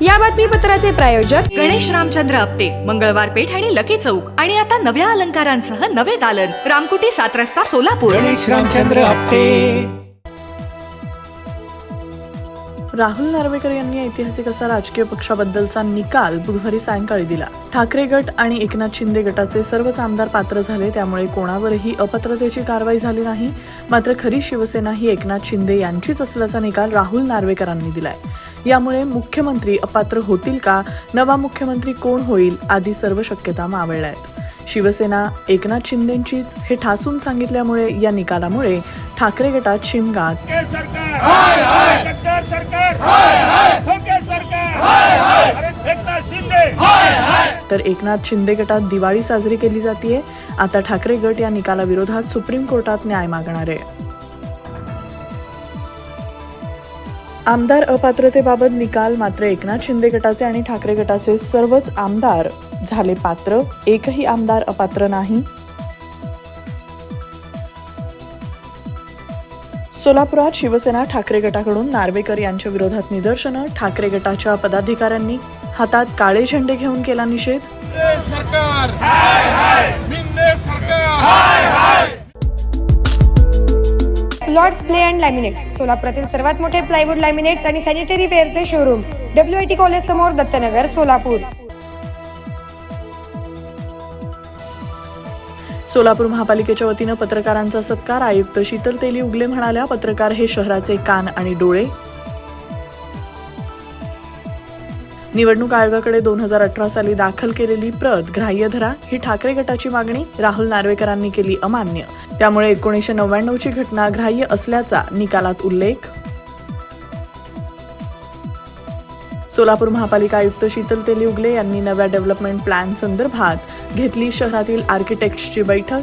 या बातमीपत्राचे प्रायोजक गणेश रामचंद्र आपटे मंगळवार पेठ आणि लकी चौक. आणि आता नव्या अलंकारांसह नवे दालन. रामकुटी सात रस्ता सोलापूर. गणेश रामचंद्र आपटे. राहुल नार्वेकर यांनी ऐतिहासिक असा राजकीय पक्षाबद्दलचा निकाल बुधवारी सायंकाळी दिला. ठाकरे गट आणि एकनाथ शिंदे गटाचे सर्वच आमदार पात्र झाले त्यामुळे कोणावरही अपात्रतेची कारवाई झाली नाही. मात्र खरी शिवसेना ही एकनाथ शिंदे यांचीच असल्याचा निकाल राहुल नार्वेकरांनी दिलाय. यामुळे मुख्यमंत्री अपात्र होतील का? नवा मुख्यमंत्री कोण होईल? आदी सर्व शक्यता मावळल्या आहेत. शिवसेना एकनाथ शिंदेंचीच हे ठासून सांगितल्यामुळे या निकालामुळे ठाकरे गटात शिमगा ठोके सरकार! हाय हाय गद्दार सरकार! हाय हाय ठोके सरकार! हाय हाय अरे एकनाथ शिंदे! हाय तर एकनाथ शिंदे गटात दिवाळी साजरी केली जाते आता ठाकरे गट या निकालाविरोधात सुप्रीम कोर्टात न्याय मागणार. आहे आमदार अपात्रतेबाबत निकाल मात्र एकनाथ शिंदे गटाचे आणि ठाकरे गटाचे सर्वच आमदार झाले पात्र. एकही आमदार अपात्र नाही. सोलापुरात शिवसेना ठाकरे गटाकडून नार्वेकर यांच्या विरोधात निदर्शनं. ठाकरे गटाच्या पदाधिकाऱ्यांनी हातात काळे झेंडे घेऊन केला निषेध. लॉर्ड्स प्ले अँड लॅमिनेट्स सोलापुरातील सर्वात मोठे प्लायवूड लॅमिनेट्स आणि sanitary वेअरचे showroom W I T college समोर दत्तनगर सोलापूर. सोलापूर महापालिकेच्या वतीनं पत्रकारांचा सत्कार. आयुक्त शीतल तेली उगले म्हणाल्या पत्रकार हे शहराचे कान आणि डोळे. निवडणूक आयोगाकडे दोन हजार अठरा साली दाखल केलेली प्रत ग्राह्य धरा ही ठाकरे गटाची मागणी राहुल नार्वेकरांनी केली अमान्य. त्यामुळे एकोणीसशे नव्याण्णवची घटना ग्राह्य असल्याचा निकालात उल्लेख. सोलापूर महापालिका आयुक्त शीतल तेली उगले यांनी नव्या डेव्हलपमेंट प्लॅन संदर्भात घेतली शहरातील आर्किटेक्ट्सची बैठक.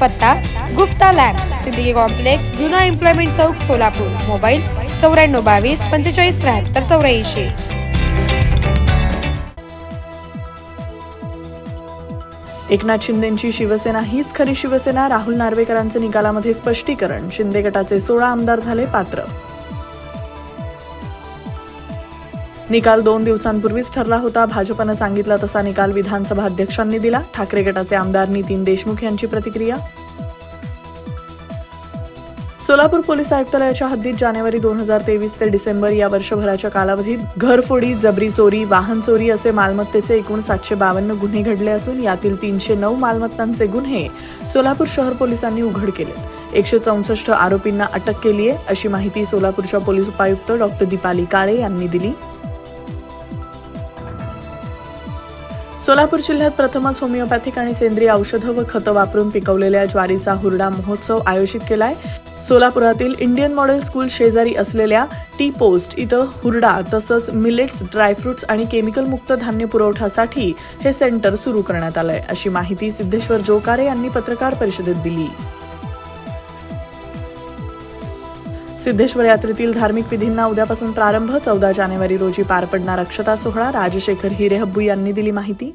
पत्ता गुप्ता लॅम्प्स सिद्दीकी कॉम्प्लेक्स जुना एम्प्लॉयमेंट चौक सोलापूर मोबाईल चौऱ्याण्णव बावीस पंचेचाळीस त्र्याहत्तर चौऱ्याऐंशी. एकनाथ शिंदेची शिवसेना हीच खरी शिवसेना राहुल नार्वेकरांचे निकालामध्ये स्पष्टीकरण शिंदे गटाचे सोळा आमदार झाले पात्र. निकाल दोन दिवसांपूर्वीच ठरला होता. भाजपनं सांगितला तसा निकाल विधानसभा अध्यक्षांनी दिला. ठाकरे गटाचे आमदार नितीन देशमुख यांची प्रतिक्रिया. सोलापूर पोलीस आयुक्तालयाच्या हद्दीत जानेवारी दोन हजार तेवीस ते डिसेंबर या वर्षभराच्या कालावधीत घरफोडी जबरी चोरी वाहन चोरी असे मालमत्तेचे एकूण सातशे बावन्न गुन्हे घडले असून यातील तीनशे नऊ मालमत्तांचे गुन्हे सोलापूर शहर पोलिसांनी उघड केले एकशे चौसष्ट आरोपींना अटक केली आहे अशी माहिती सोलापूरच्या पोलीस उपायुक्त डॉक्टर दीपाली काळे यांनी दिली. सोलापूर जिल्ह्यात प्रथमच होमिओपॅथिक आणि सेंद्रिय औषधं व खतं वापरून पिकवलेल्या ज्वारीचा हुरडा महोत्सव आयोजित केलाय. सोलापुरातील इंडियन मॉडेल स्कूल शेजारी असलेल्या टी पोस्ट इथं हुरडा तसंच मिलेट्स ड्रायफ्रुट्स आणि केमिकल मुक्त धान्य पुरवठासाठी हे सेंटर सुरू करण्यात आलंय. अशी माहिती सिद्धेश्वर जोकारे यांनी पत्रकार परिषदेत दिली. सिद्धेश्वर यात्रेतील धार्मिक विधींना उद्यापासून प्रारंभ चौदा जानेवारी रोजी पार पडणार अक्षता सोहळा. राजशेखर हिरेहब्बू यांनी दिली माहिती.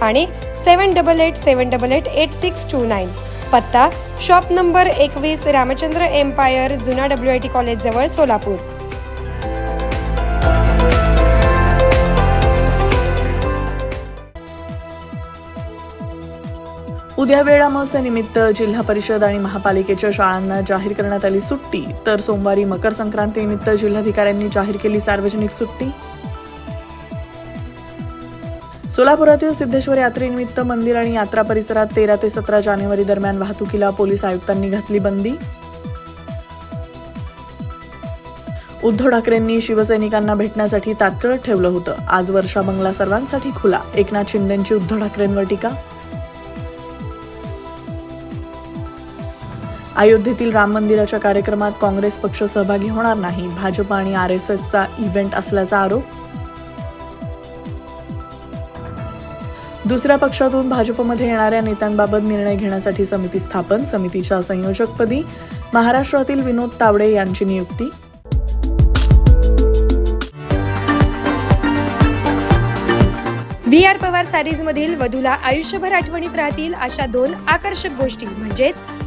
आणि seven double eight seven double eight eight six two nine. पत्ता शॉप नंबर एकवीस रामचंद्र एम्पायर जुना डब्ल्यू आय टी कॉलेजजवळ सोलापूर. उद्या वेळ अमावस्येनिमित्त जिल्हा परिषद आणि महापालिकेच्या शाळांना जाहीर करण्यात आली सुट्टी. तर सोमवारी मकर संक्रांतीनिमित्त जिल्हाधिकाऱ्यांनी जाहीर केली सार्वजनिक सुट्टी. सोलापुरातील सिद्धेश्वर यात्रेनिमित्त मंदिर आणि यात्रा परिसरात तेरा ते सतरा जानेवारी दरम्यान वाहतुकीला पोलीस आयुक्तांनी घातली बंदी. उद्धव ठाकरेंनी शिवसैनिकांना भेटण्यासाठी तात्काळ ठेवलं होतं. आज वर्षा बंगला सर्वांसाठी खुला. एकनाथ शिंदेंची उद्धव ठाकरेंवर टीका. अयोध्येतील राम मंदिराच्या कार्यक्रमात काँग्रेस पक्ष सहभागी होणार नाही. भाजप आणि आर एस एसचा इव्हेंट असल्याचा आरोप. दुसऱ्या पक्षातून भाजपमध्ये येणाऱ्या नेत्यांबाबत निर्णय घेण्यासाठी समिती स्थापन समितीच्या संयोजकपदी महाराष्ट्रातील विनोद तावडे यांची नियुक्ती. व्ही आर पवार सॅरीज मधील वधूला आयुष्यभर आठवणीत राहतील अशा दोन आकर्षक गोष्टी म्हणजेच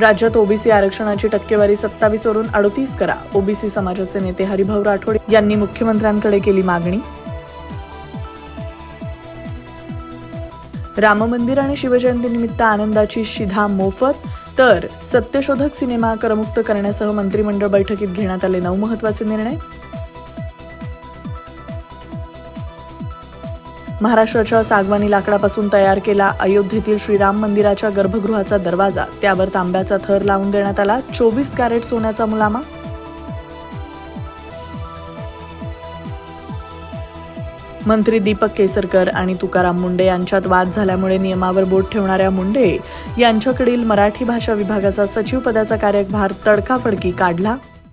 राज्यात ओबीसी आरक्षणाची टक्केवारी सत्तावीस वरून अडतीस करा. ओबीसी समाजाचे नेते हरिभाऊ राठोड यांनी मुख्यमंत्र्यांकडे केली मागणी. राम मंदिर आणि शिवजयंतीनिमित्त आनंदाची शिधा मोफत तर सत्यशोधक सिनेमा करमुक्त करण्यासह मंत्रिमंडळ बैठकीत घेण्यात आले नऊ महत्त्वाचे निर्णय. महाराष्ट्राच्या सागवानी लाकडापासून तयार केला अयोध्येतील श्रीराम मंदिराच्या गर्भगृहाचा दरवाजा. त्यावर तांब्याचा थर लावून देण्यात आला चोवीस कॅरेट सोन्याचा मुलामा. मंत्री दीपक केसरकर आणि तुकाराम मुंडे यांच्यात वाद झाल्यामुळे नियमावर बोट ठेवणाऱ्या मुंडे यांच्याकडील मराठी भाषा विभागाचा सचिव पदाचा कार्यभार तडकाफडकी काढला.